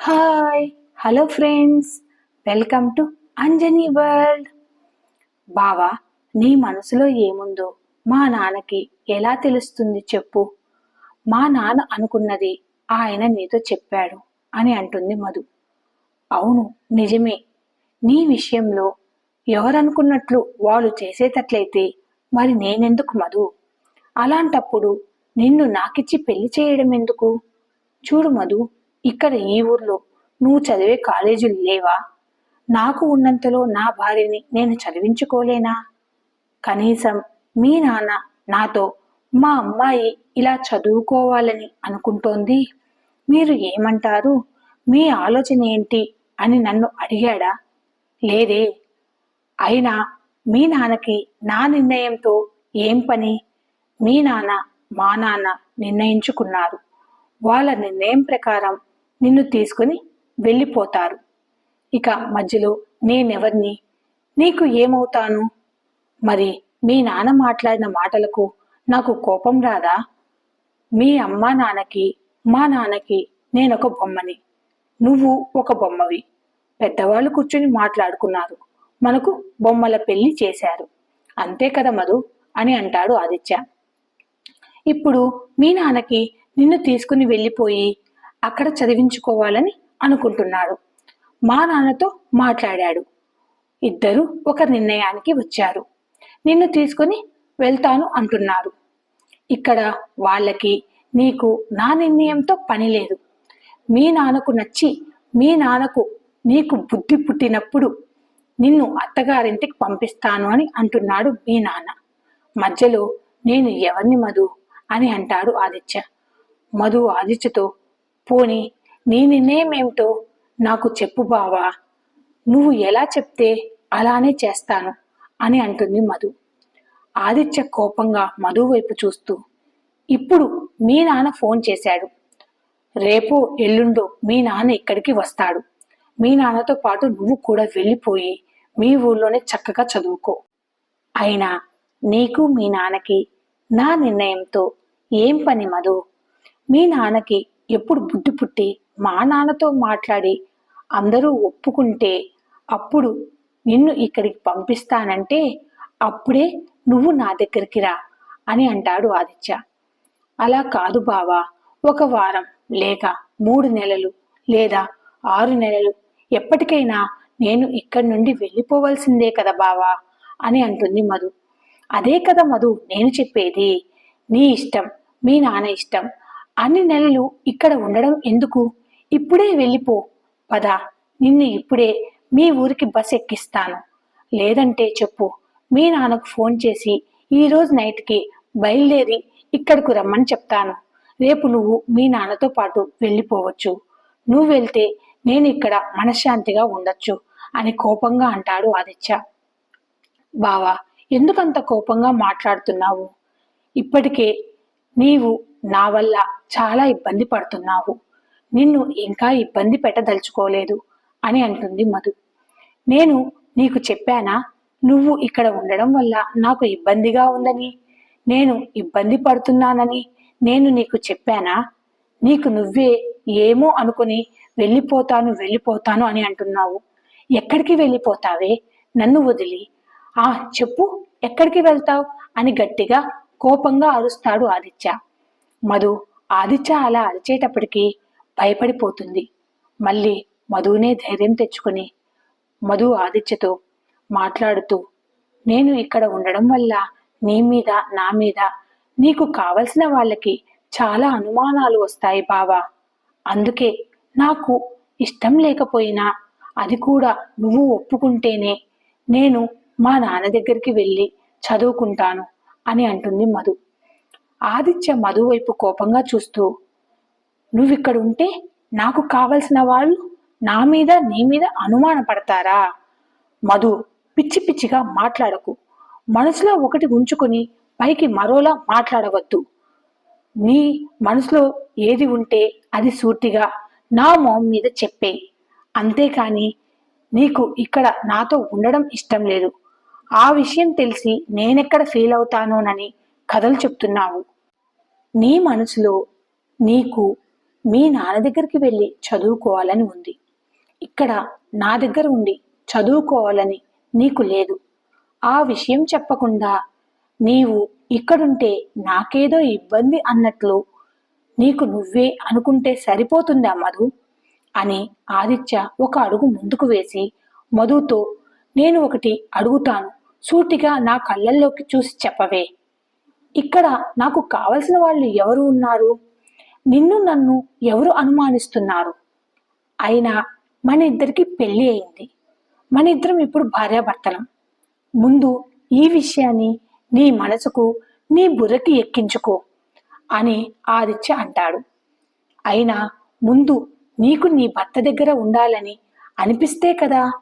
Hi hello friends welcome to Anjani world బావా నీ మనసులో ఏముందో మా నాన్నకి ఎలా తెలుస్తుంది చెప్పు. మా నాన్న అనుకున్నది ఆయన నీతో చెప్పాడు అని అంటుంది మధు. అవును నిజమే. నీ విషయంలో ఎవరనుకున్నట్లు వాళ్ళు చేసేటట్లయితే మరి నేనెందుకు మధు? అలాంటప్పుడు నిన్ను నాకిచ్చి పెళ్ళి చేయడం ఎందుకు చూడు మధు ఇక్కడ ఈ ఊర్లో నువ్వు చదివే కాలేజీలు లేవా? నాకు ఉన్నంతలో నా భార్యని నేను చదివించుకోలేనా? కనీసం మీ నాన్న నాతో మా అమ్మాయి ఇలా చదువుకోవాలని అనుకుంటోంది. మీరు ఏమంటారు? మీ ఆలోచన ఏంటి అని నన్ను అడిగాడా? లేదే. అయినా మీ నాన్నకి నా నిర్ణయంతో ఏం పని? మీ నాన్న మా నాన్న నిర్ణయించుకున్నారు. వాళ్ళ నిర్ణయం ప్రకారం నిన్ను తీసుకుని వెళ్ళిపోతారు. ఇక మధ్యలో నేనెవరిని? నీకు ఏమవుతాను? మరి మీ నాన్న మాట్లాడిన మాటలకు నాకు కోపం రాదా? మీ అమ్మా నాన్నకి మా నాన్నకి నేనొక బొమ్మని. నువ్వు ఒక బొమ్మవి. పెద్దవాళ్ళు కూర్చొని మాట్లాడుకున్నారు. మనకు బొమ్మల పెళ్ళి చేశారు. అంతే కదా మధు? అని అంటాడు ఆదిత్య. ఇప్పుడు మీ నాన్నకి నిన్ను తీసుకుని వెళ్ళిపోయి అక్కడ చదివించుకోవాలని అనుకుంటున్నాడు. మా నాన్నతో మాట్లాడాడు. ఇద్దరు ఒక నిర్ణయానికి వచ్చారు. నిన్ను తీసుకుని వెళ్తాను అంటున్నారు. ఇక్కడ వాళ్ళకి నీకు నా నిర్ణయంతో పని లేదు. మీ నాన్నకు నచ్చి మీ నాన్నకు నీకు బుద్ధి పుట్టినప్పుడు నిన్ను అత్తగారింటికి పంపిస్తాను అని అంటున్నాడు మీ నాన్న. మధ్యలో నేను ఎవరిని మధు అని అంటాడు ఆదిత్య. మధు ఆదిత్యతో పోని నీ నిర్ణయం ఏమిటో నాకు చెప్పు బావా. నువ్వు ఎలా చెప్తే అలానే చేస్తాను అని అంటుంది మధు. ఆదిత్య కోపంగా మధు వైపు చూస్తూ ఇప్పుడు మీ నాన్న ఫోన్ చేశాడు. రేపు ఎల్లుండో మీ నాన్న ఇక్కడికి వస్తాడు. మీ నాన్నతో పాటు నువ్వు కూడా వెళ్ళిపోయి మీ ఊళ్ళోనే చక్కగా చదువుకో. అయినా నీకు మీ నాన్నకి నా నిర్ణయంతో ఏం పని మధు? మీ నాన్నకి ఎప్పుడు బుద్ధి పుట్టి మా నాన్నతో మాట్లాడి అందరూ ఒప్పుకుంటే అప్పుడు నిన్ను ఇక్కడికి పంపిస్తానంటే అప్పుడే నువ్వు నా దగ్గరికి రా అని అంటాడు ఆదిత్య. అలా కాదు బావా ఒక వారం లేక మూడు నెలలు లేదా ఆరు నెలలు ఎప్పటికైనా నేను ఇక్కడి నుండి వెళ్ళిపోవలసిందే కదా బావా అని అంటుంది మధు. అదే కదా మధు నేను చెప్పేది. నీ ఇష్టం మీ నాన్న ఇష్టం అన్ని నెలలు ఇక్కడ ఉండడం ఎందుకు? ఇప్పుడే వెళ్ళిపో. పద నిన్ను ఇప్పుడే మీ ఊరికి బస్ ఎక్కిస్తాను. లేదంటే చెప్పు. మీ నాన్నకు ఫోన్ చేసి ఈరోజు నైట్కి బయలుదేరి ఇక్కడకు రమ్మని చెప్తాను. రేపు నువ్వు మీ నాన్నతో పాటు వెళ్ళిపోవచ్చు. నువ్వు వెళ్తే నేను ఇక్కడ మనశ్శాంతిగా ఉండొచ్చు అని కోపంగా అంటాడు ఆదిత్య. బావా ఎందుకంత కోపంగా మాట్లాడుతున్నావు? ఇప్పటికే నీవు నా వల్ల చాలా ఇబ్బంది పడుతున్నావు. నిన్ను ఇంకా ఇబ్బంది పెట్టదలుచుకోలేదు అని అంటుంది మధు. నేను నీకు చెప్పానా? నువ్వు ఇక్కడ ఉండడం వల్ల నాకు ఇబ్బందిగా ఉందని? నేను ఇబ్బంది పడుతున్నానని నేను నీకు చెప్పానా? నీకు నువ్వే ఏమో అనుకుని వెళ్ళిపోతాను వెళ్ళిపోతాను అని అంటున్నావు. ఎక్కడికి వెళ్ళిపోతావే? నన్ను వదిలి. ఆ చెప్పు ఎక్కడికి వెళ్తావు? అని గట్టిగా కోపంగా అరుస్తాడు ఆదిత్య. మధు ఆదిత్య అలా అరిచేటప్పటికీ భయపడిపోతుంది. మళ్ళీ మధునే ధైర్యం తెచ్చుకొని మధు ఆదిత్యతో మాట్లాడుతూ నేను ఇక్కడ ఉండడం వల్ల నీ మీద నా మీద నీకు కావలసిన వాళ్ళకి చాలా అనుమానాలు వస్తాయి బావా. అందుకే నాకు ఇష్టం లేకపోయినా అది కూడా నువ్వు ఒప్పుకుంటేనే నేను మా నాన్న దగ్గరికి వెళ్ళి చదువుకుంటాను అని అంటుంది మధు. ఆదిత్య మధు వైపు కోపంగా చూస్తూ నువ్విక్కడుంటే నాకు కావలసిన వాళ్ళు నా మీద నీ మీద అనుమానపడతారా? మధు పిచ్చి పిచ్చిగా మాట్లాడకు. మనసులో ఒకటి ఉంచుకొని పైకి మరోలా మాట్లాడవద్దు. నీ మనసులో ఏది ఉంటే అది సూటిగా నా మొహం మీద చెప్పే. అంతేకాని నీకు ఇక్కడ నాతో ఉండడం ఇష్టం లేదు. ఆ విషయం తెలిసి నేనెక్కడ ఫీల్ అవుతానోనని కథలు చెప్తున్నావు. నీ మనసులో నీకు మీ నాన్న దగ్గరికి వెళ్ళి చదువుకోవాలని ఉంది. ఇక్కడ నా దగ్గర ఉండి చదువుకోవాలని నీకు లేదు. ఆ విషయం చెప్పకుండా నీవు ఇక్కడుంటే నాకేదో ఇబ్బంది అన్నట్లు నీకు నువ్వే అనుకుంటే సరిపోతుందా మధు? అని ఆదిత్య ఒక అడుగు ముందుకు వేసి మధుతో నేను ఒకటి అడుగుతాను. సూటిగా నా కళ్ళల్లోకి చూసి చెప్పవే. ఇక్కడ నాకు కావలసిన వాళ్ళు ఎవరు ఉన్నారు? నిన్ను నన్ను ఎవరు అనుమానిస్తున్నారు? అయినా మన ఇద్దరికి పెళ్ళి అయింది. మన ఇద్దరం ఇప్పుడు భార్యాభర్తలం. ముందు ఈ విషయాన్ని నీ మనసుకు నీ బుర్రకి ఎక్కించుకో అని ఆదిత్య అంటాడు. అయినా ముందు నీకు నీ భర్త దగ్గర ఉండాలని అనిపిస్తే కదా?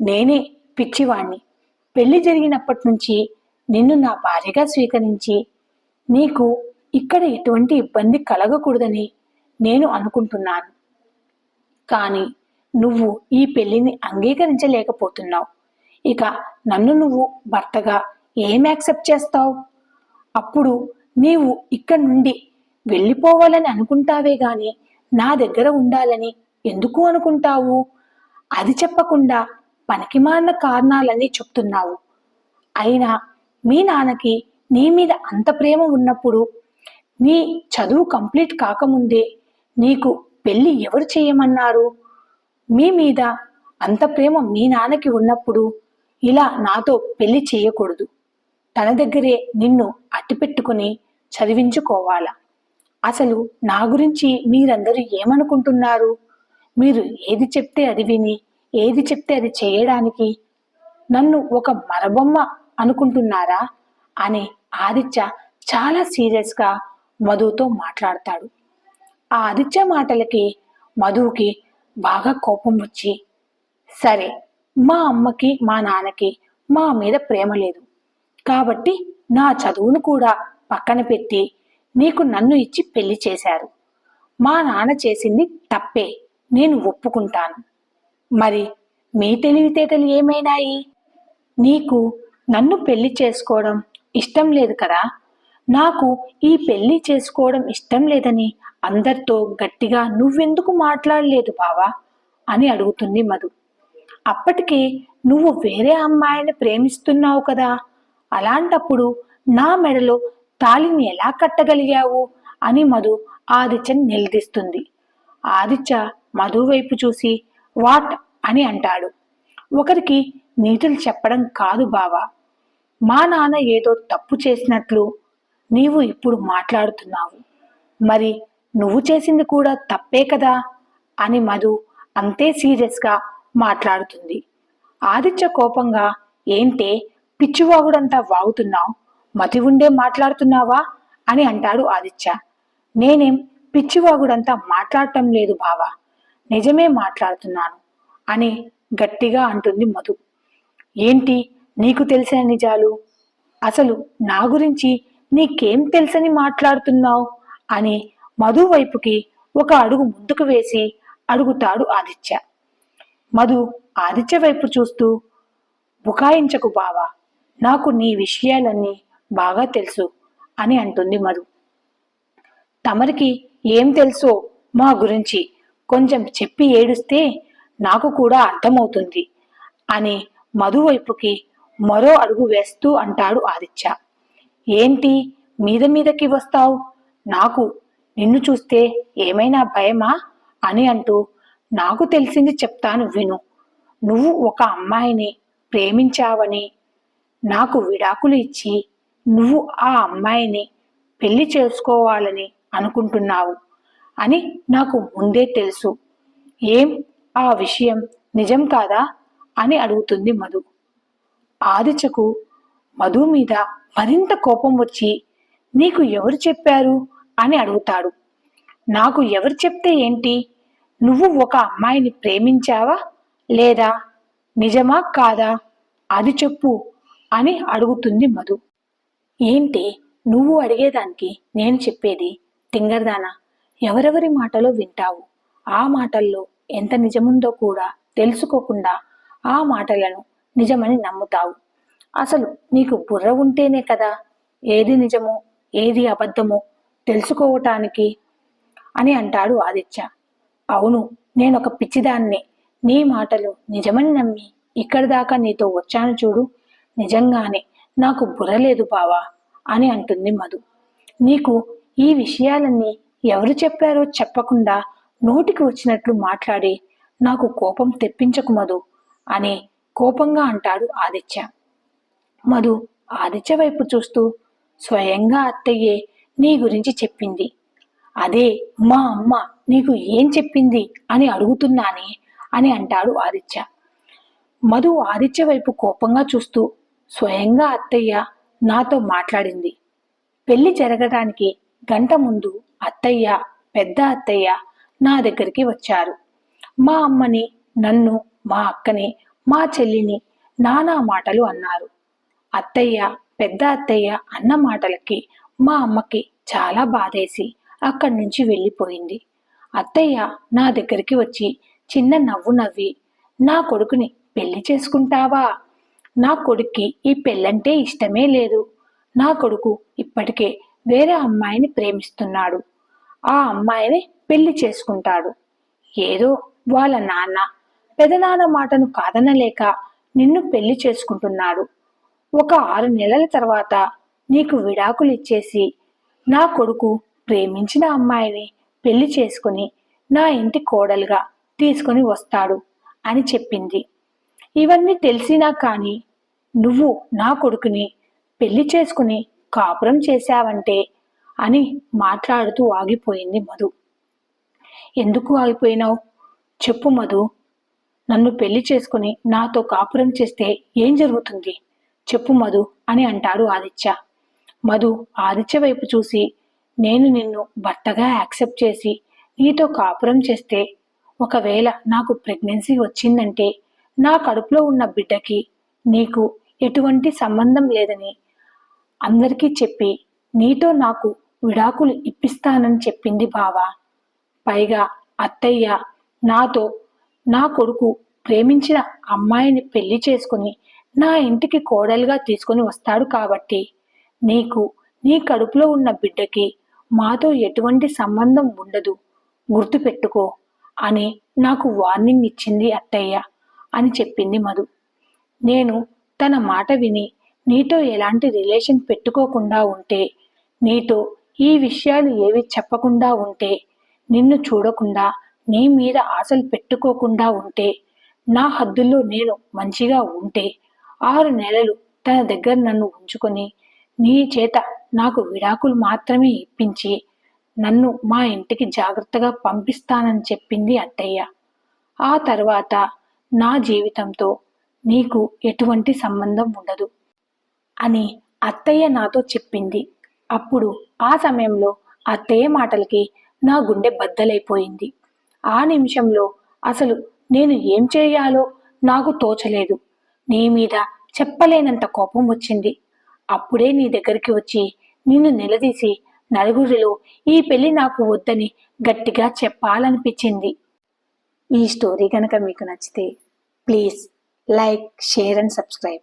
నేనే పిచ్చివాణ్ణి. పెళ్ళి జరిగినప్పటి నుంచి నిన్ను నా భార్యగా స్వీకరించి నీకు ఇక్కడ ఎటువంటి ఇబ్బంది కలగకూడదని నేను అనుకుంటున్నాను. కానీ నువ్వు ఈ పెళ్ళిని అంగీకరించలేకపోతున్నావు. ఇక నన్ను నువ్వు భర్తగా ఏం యాక్సెప్ట్ చేస్తావు? అప్పుడు నీవు ఇక్కడి నుండి వెళ్ళిపోవాలని అనుకుంటావే గాని నా దగ్గర ఉండాలని ఎందుకు అనుకుంటావు? అది చెప్పకుండా పనికిమాలిన కారణాలని చెప్తున్నావు. అయినా మీ నాన్నకి నీ మీద అంత ప్రేమ ఉన్నప్పుడు నీ చదువు కంప్లీట్ కాకముందే నీకు పెళ్ళి ఎవరు చేయమన్నారు? మీ మీద అంత ప్రేమ మీ నాన్నకి ఉన్నప్పుడు ఇలా నాతో పెళ్ళి చేయకూడదు. తన దగ్గరే నిన్ను అట్టిపెట్టుకుని చదివించుకోవాలా? అసలు నా గురించి మీరందరూ ఏమనుకుంటున్నారు? మీరు ఏది చెప్తే అది విని ఏది చెప్తే అది చేయడానికి నన్ను ఒక మరబొమ్మ అనుకుంటున్నారా అని ఆదిత్య చాలా సీరియస్గా మధుతో మాట్లాడతాడు. ఆ ఆదిత్య మాటలకి మధుకి బాగా కోపం వచ్చి సరే మా అమ్మకి మా నాన్నకి మా మీద ప్రేమ లేదు. కాబట్టి నా చదువును కూడా పక్కన పెట్టి నీకు నన్ను ఇచ్చి పెళ్ళి చేశారు. మా నాన్న చేసింది తప్పే నేను ఒప్పుకుంటాను. మరి మీ తెలివితేటలు ఏమైనాయి? నీకు నన్ను పెళ్ళి చేసుకోవడం ఇష్టం లేదు కదా? నాకు ఈ పెళ్ళి చేసుకోవడం ఇష్టం లేదని అందరితో గట్టిగా నువ్వెందుకు మాట్లాడలేదు బావా? అని అడుగుతుంది మధు. అప్పటికే నువ్వు వేరే అమ్మాయిని ప్రేమిస్తున్నావు కదా? అలాంటప్పుడు నా మెడలో తాళిని ఎలా కట్టగలిగావు? అని మధు ఆదిత్యని నిలదీస్తుంది. ఆదిత్య మధు వైపు చూసి వాట్? అని అంటాడు. ఒకరికి నీతులు చెప్పడం కాదు బావా. మా నాన్న ఏదో తప్పు చేసినట్లు నీవు ఇప్పుడు మాట్లాడుతున్నావు. మరి నువ్వు చేసింది కూడా తప్పే కదా? అని మధు అంతే సీరియస్గా మాట్లాడుతుంది. ఆదిత్య కోపంగా ఏంటే పిచ్చివాగుడంతా వాగుతున్నావు? మతి ఉండే మాట్లాడుతున్నావా? అని అంటాడు ఆదిత్య. నేనేం పిచ్చివాగుడంతా మాట్లాడటం లేదు బావా. నిజమే మాట్లాడుతున్నాను అని గట్టిగా అంటుంది మధు. ఏంటి నీకు తెలిసిన నిజాలు? అసలు నా గురించి నీకేం తెలుసని మాట్లాడుతున్నావు? అని మధు వైపుకి ఒక అడుగు ముందుకు వేసి అడుగుతాడు ఆదిత్య. మధు ఆదిత్య వైపు చూస్తూ బుకాయించకు బావా నాకు నీ విషయాలన్నీ బాగా తెలుసు అని అంటుంది మధు. తమరికి ఏం తెలుసో మా గురించి కొంచెం చెప్పి ఏడుస్తే నాకు కూడా అర్థమవుతుంది అని మధు వైపుకి మరో అడుగు వేస్తూ అంటాడు ఆదిత్య. ఏంటి? మీద మీదకి వస్తావు? నాకు నిన్ను చూస్తే ఏమైనా భయమా? అని అంటూ నాకు తెలిసింది చెప్తాను విను. నువ్వు ఒక అమ్మాయిని ప్రేమించావని నాకు విడాకులు ఇచ్చి నువ్వు ఆ అమ్మాయిని పెళ్ళి చేసుకోవాలని అనుకుంటున్నావు అని నాకు ముందే తెలుసు. ఏం? ఆ విషయం నిజం కాదా? అని అడుగుతుంది మధు. ఆదిచకు మధు మీద మరింత కోపం వచ్చి నీకు ఎవరు చెప్పారు? అని అడుగుతాడు. నాకు ఎవరు చెప్తే ఏంటి? నువ్వు ఒక అమ్మాయిని ప్రేమించావా? లేదా? నిజమా కాదా? అది చెప్పు అని అడుగుతుంది మధు. ఏంటి? నువ్వు అడిగేదానికి నేను చెప్పేది తింగర్దానా? ఎవరెవరి మాటలో వింటావు? ఆ మాటల్లో ఎంత నిజముందో కూడా తెలుసుకోకుండా ఆ మాటలను నిజమని నమ్ముతావు. అసలు నీకు బుర్ర ఉంటేనే కదా ఏది నిజమో ఏది అబద్ధమో తెలుసుకోవటానికి అని అంటాడు ఆదిత్య. అవును నేనొక పిచ్చిదాన్ని. నీ మాటలు నిజమని నమ్మి ఇక్కడి దాకా నీతో వచ్చాను చూడు. నిజంగానే నాకు బుర్ర లేదు బావా అని అంటుంది మధు. నీకు ఈ విషయాలన్నీ ఎవరు చెప్పారో చెప్పకుండా నోటికి వచ్చినట్లు మాట్లాడి నాకు కోపం తెప్పించకు మధు అని కోపంగా అంటాడు ఆదిత్య. మధు ఆదిత్య వైపు చూస్తూ స్వయంగా అత్తయ్యే నీ గురించి చెప్పింది. అదే మా అమ్మ నీకు ఏం చెప్పింది అని అడుగుతున్నానే అని అంటాడు ఆదిత్య. మధు ఆదిత్య వైపు కోపంగా చూస్తూ స్వయంగా అత్తయ్య నాతో మాట్లాడింది. పెళ్ళి జరగడానికి గంట ముందు అత్తయ్య పెద్ద అత్తయ్య నా దగ్గరికి వచ్చారు. మా అమ్మని నన్ను మా అక్కని మా చెల్లిని నానా మాటలు అన్నారు. అత్తయ్య పెద్ద అత్తయ్య అన్న మాటలకి మా అమ్మకి చాలా బాధేసి అక్కడి నుంచి వెళ్ళిపోయింది. అత్తయ్య నా దగ్గరికి వచ్చి చిన్న నవ్వు నవ్వి నా కొడుకుని పెళ్ళి చేసుకుంటావా? నా కొడుక్కి ఈ పెళ్ళంటే ఇష్టమే లేదు. నా కొడుకు ఇప్పటికే వేరే అమ్మాయిని ప్రేమిస్తున్నాడు. ఆ అమ్మాయిని పెళ్ళి చేసుకుంటాడు. ఏదో వాళ్ళ నాన్న పెదనాన్న మాటను కాదనలేక నిన్ను పెళ్ళి చేసుకుంటున్నాడు. ఒక ఆరు నెలల తర్వాత నీకు విడాకులు ఇచ్చేసి నా కొడుకు ప్రేమించిన అమ్మాయిని పెళ్ళి చేసుకుని నా ఇంటి కోడలుగా తీసుకొని వస్తాడు అని చెప్పింది. ఇవన్నీ తెలిసినా కానీ నువ్వు నా కొడుకుని పెళ్ళి చేసుకుని కాపురం చేశావంటే అని మాట్లాడుతూ ఆగిపోయింది మధు. ఎందుకు ఆగిపోయినావు? చెప్పు మధు. నన్ను పెళ్ళి చేసుకుని నాతో కాపురం చేస్తే ఏం జరుగుతుంది? చెప్పు మధు అని అంటాడు ఆదిత్య. మధు ఆదిత్య వైపు చూసి నేను నిన్ను భర్తగా యాక్సెప్ట్ చేసి నీతో కాపురం చేస్తే ఒకవేళ నాకు ప్రెగ్నెన్సీ వచ్చిందంటే నా కడుపులో ఉన్న బిడ్డకి నీకు ఎటువంటి సంబంధం లేదని అందరికీ చెప్పి నీతో నాకు విడాకులు ఇప్పిస్తానని చెప్పింది బావా. పైగా అత్తయ్య నాతో నా కొడుకు ప్రేమించిన అమ్మాయిని పెళ్ళి చేసుకుని నా ఇంటికి కోడలుగా తీసుకుని వస్తాడు కాబట్టి నీకు నీ కడుపులో ఉన్న బిడ్డకి మాతో ఎటువంటి సంబంధం ఉండదు. గుర్తుపెట్టుకో అని నాకు వార్నింగ్ ఇచ్చింది అత్తయ్య అని చెప్పింది మధు. నేను తన మాట విని నీతో ఎలాంటి రిలేషన్ పెట్టుకోకుండా ఉంటే నీతో ఈ విషయాలు ఏవి చెప్పకుండా ఉంటే నిన్ను చూడకుండా నీ మీద ఆశలు పెట్టుకోకుండా ఉంటే నా హద్దుల్లో నేను మంచిగా ఉంటే ఆరు నెలలు తన దగ్గర నన్ను ఉంచుకొని నీ చేత నాకు విడాకులు మాత్రమే ఇప్పించి నన్ను మా ఇంటికి జాగ్రత్తగా పంపిస్తానని చెప్పింది అత్తయ్య. ఆ తర్వాత నా జీవితంతో నీకు ఎటువంటి సంబంధం ఉండదు అని అత్తయ్య నాతో చెప్పింది. అప్పుడు ఆ సమయంలో అత్తయ్య మాటలకి నా గుండె బద్దలైపోయింది. ఆ నిమిషంలో అసలు నేను ఏం చేయాలో నాకు తోచలేదు. నీ మీద చెప్పలేనంత కోపం వచ్చింది. అప్పుడే నీ దగ్గరికి వచ్చి నిన్ను నిలదీసి నలుగురిలో ఈ పెళ్ళి నాకు వద్దని గట్టిగా చెప్పాలనిపించింది. ఈ స్టోరీ కనుక మీకు నచ్చితే please like share and subscribe.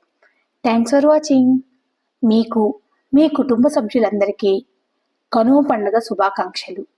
Thanks for watching. మీకు మీ కుటుంబ సభ్యులందరికీ కనుమ పండుగ శుభాకాంక్షలు.